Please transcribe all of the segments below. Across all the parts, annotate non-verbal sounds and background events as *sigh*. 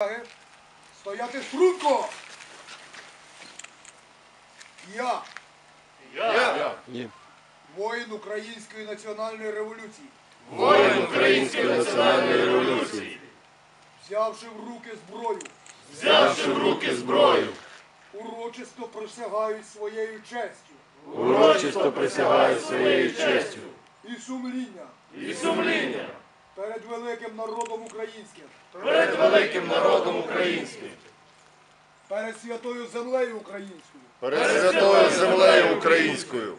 Уваги! Стояти струнко! Я, Ні. воїн Української національної революції, Воїн Української національної революції, взявши в руки зброю, взявши в руки зброю, урочисто присягаю своєю честю. Урочисто присягаю своєю честю. І сумління. І сумління перед великим народом українським, перед великим народом українським, перед святою землею українською, перед святою землею українською,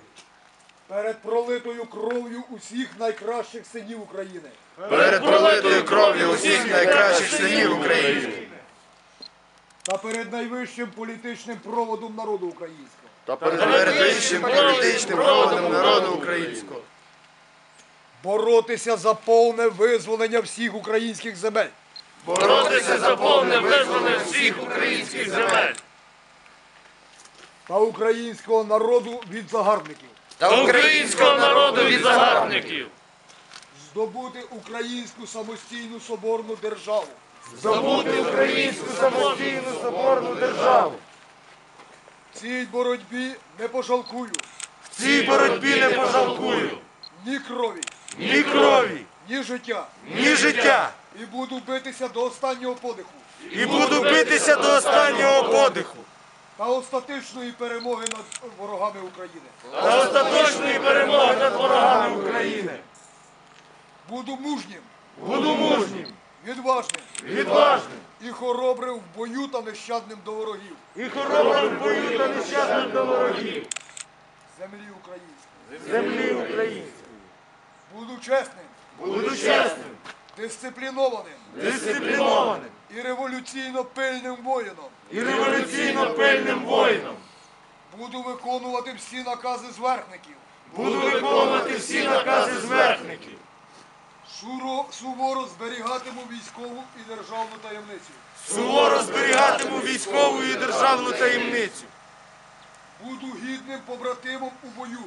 перед пролитою кров'ю усіх найкращих синів України, перед пролитою кров'ю усіх найкращих синів України. Та перед найвищим політичним проводом народу українського. та перед вищим політичним проводом народу українського, Боротися за повне визволення всіх українських земель. боротися за повне визволення всіх українських земель. Та українського народу від загарбників, та українського народу від загарбників, здобути українську самостійну соборну державу, забути українську самостійну соборну державу. в цій боротьбі не пожалкую. В цій боротьбі не пожалкую. Ні крові, ні крові, ні життя, ні життя, і буду битися до останнього подиху. І буду битися до останнього подиху. Та остатичної перемоги над ворогами України. та остаточної перемоги над ворогами України. Буду мужнім, Буду мужнім, відважним. Відважним. І хоробрим в бою та нещадним до ворогів. І хоробрим в бою та нещадним до ворогів. Землі української. землі чесним, Буду чесним, дисциплінованим дисциплінованим і революційно пильним воїном. і революційно пильним воїном. Буду виконувати всі накази зверхників, Буду виконувати всі накази зверхників. суро, суворо зберігатиму військову і державну таємницю. Суворо зберігатиму військову і державну таємницю. Буду гідним побратимом у бою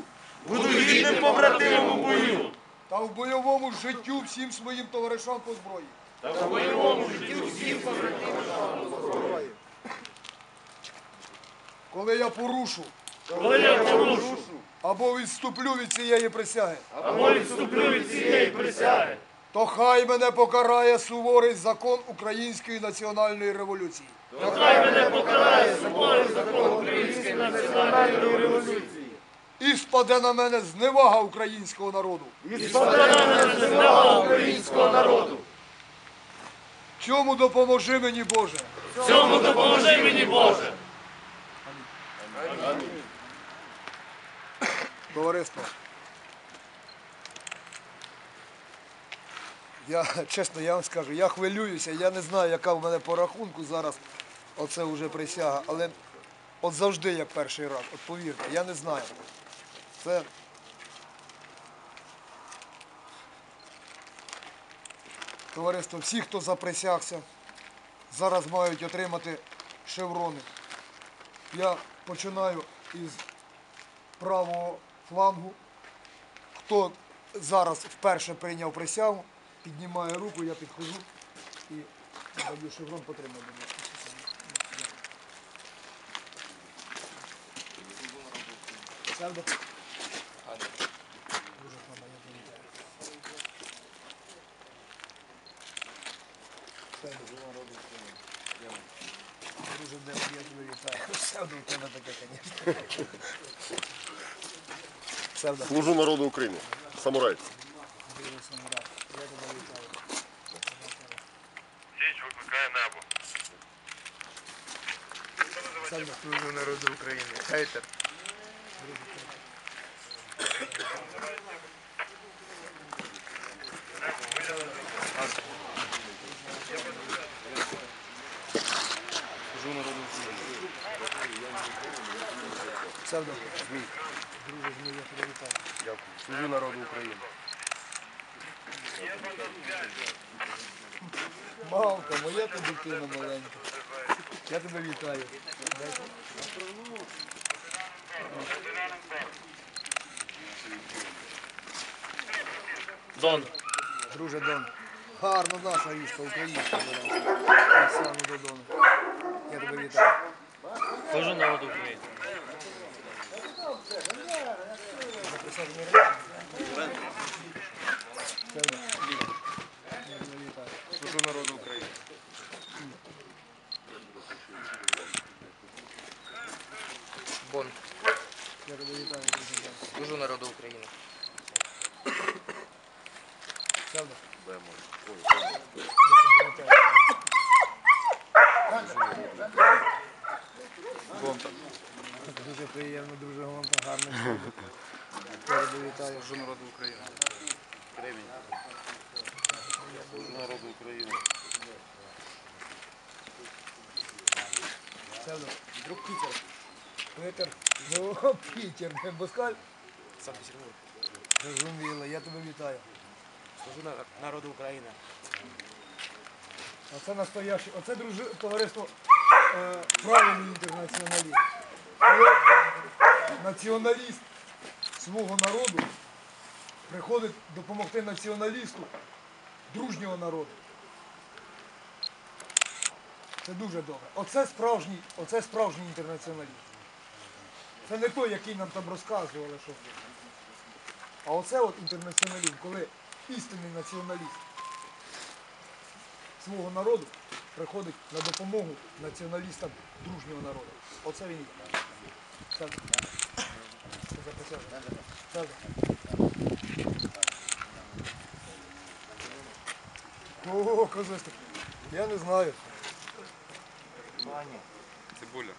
Буду гідним побратимом у бою. Та в бойовому життю всім своїм товаришам по зброї. Та в бойовому житті всім побратимам. Коли я порушу Коли я порушу або відступлю від цієї присяги, або відступлю від цієї присяги, то хай мене покарає суворий закон Української національної революції. то хай мене покарає собою закон Української національної революції. І спаде на мене зневага українського народу. І спаде на мене зневага українського народу. Чому допоможи мені, Боже? Цьому допоможи мені, Боже. Товариство. Я чесно, я вам скажу, я хвилююся, я не знаю, яка в мене по рахунку зараз оце вже присяга, але от завжди як перший раз, от повірте, я не знаю. Це товариство, всі, хто заприсягся, зараз мають отримати шеврони. Я починаю із правого флангу. Хто зараз вперше прийняв присягу, піднімає руку, я підходжу і даю шеврон будь ласка. Севда. Дуже мама, я тебе вітаю. Дуже я тебе вітаю. Севда у тебе таке, звісно. Служу народу України, самурай. Дуже самурай. Я тебе вітаю. Січ викликає небо. Севда. Служу народу України. Хейтер. Севда. Друже, змій, я вітаю. Дякую. Служу народу України. Мамка, моя ти дитина маленька. Я тебе вітаю. Дон. Друже Дон. Гарно наша річка, українська. Оксану додому. Я тебе вітаю. Служу народу України. Служу народу України. Бон, Я тебе вітаю. президент. Служу народу України. Правда? Гонта. Дуже приємно, дуже гонка, гарно. Я вітаю. Служу народу України. Кремінь. Служу народу України. Правда? Друг Пітер. Петер. Ну, *laughs* Пітер, не Москаль. Санкт-Петербург. Зрозуміло, я тебе вітаю. Служу народу України. Оце настояще, оце дружи, товариство е, правильний інтернаціоналіст. Коли націоналіст свого народу приходить допомогти націоналісту дружнього народу. Це дуже добре. Оце справжній, оце справжній інтернаціоналіст. Це не той, який нам там розказували, що. А оце от інтернаціоналізм, коли істинний націоналіст свого народу приходить на допомогу націоналістам дружнього народу. Оце він є. Це, це записали. Це. О, козацька. Я не знаю. Цибуля.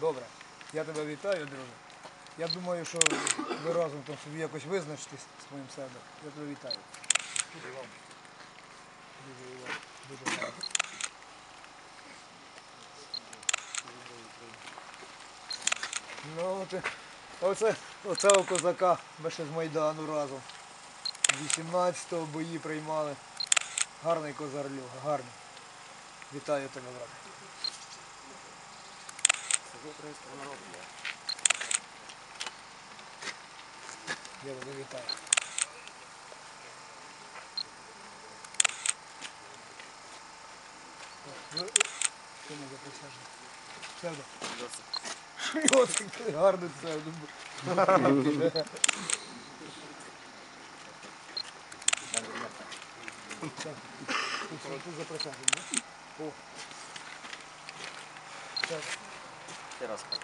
Добре. Я тебе вітаю, друже. Я думаю, що ви разом там собі якось визначитесь з моїм себе. Я тебе вітаю. Дуже вам. Дуже вам. Дуже вам. Ну, от, оце, оце у козака, ми ще з Майдану разом. 18-го бої приймали. Гарний козар Льога, гарний. Вітаю тебе, брат. Служу українського народу. Я тебе вітаю. Ви- Що не заприсяжний? Псевдо. Йосип, гарний псевдо. Так, Тут тут? О. Так. Тераска.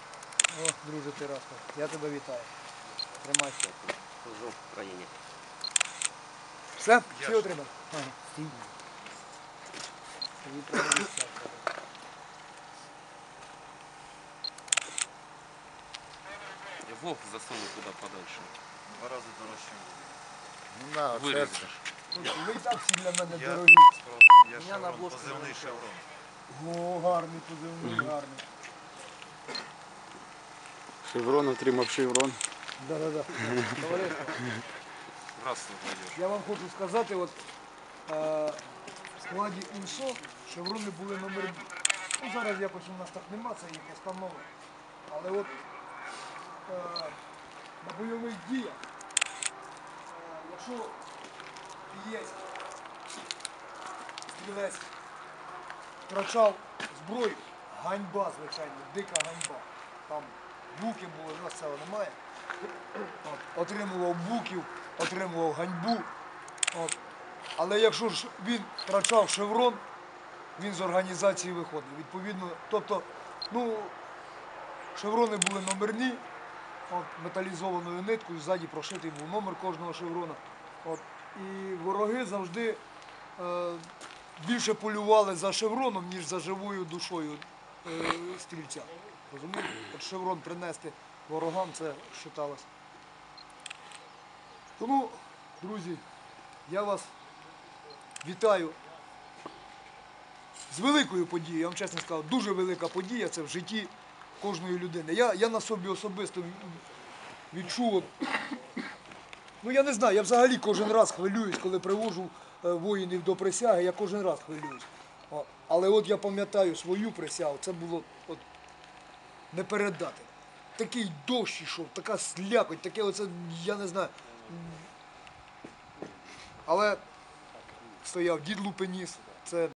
О, друже Тираска, я тебе вітаю. Тримайся. Служу в Україні. Все? Всі отримали? Ага. Я вовк засунул туда подальше. Два рази дорожче. Ну на, Вырежешь. Ви і так всі для мене Я- дорогі. Я на шеврон, позивний шеврон. О, гарний позивний, гарний. Шеврон отримав шеврон. Да-да-да. Товариство, Здравствуй, молодежь. я вам хочу сказати, от е, в складі УНСО шеврони були номер. Ну, зараз якось у нас так нема, це є постанова. Але от е, на бойових діях, е, якщо є стрілець втрачав зброю, ганьба, звичайно, дика ганьба. Там буки були, у нас цього немає. От, отримував буків, отримував ганьбу. От. Але якщо ж він втрачав шеврон, він з організації виходив. Відповідно, тобто, ну, шеврони були номерні, от, металізованою ниткою, ззаді прошитий був номер кожного шеврона. От. І вороги завжди е, більше полювали за шевроном, ніж за живою душою е, стрільця. Розумієте? От шеврон принести ворогам це вважалося. Тому, друзі, я вас вітаю з великою подією. Я вам чесно сказав, дуже велика подія це в житті кожної людини. Я, я на собі особисто відчув. Ну я не знаю, я взагалі кожен раз хвилююсь, коли привожу е, воїнів до присяги, я кожен раз хвилююсь. Але от я пам'ятаю свою присягу, це було от, не передати. Такий дощ ішов, така слякоть, таке оце, я не знаю. Але стояв дід Лупеніс, це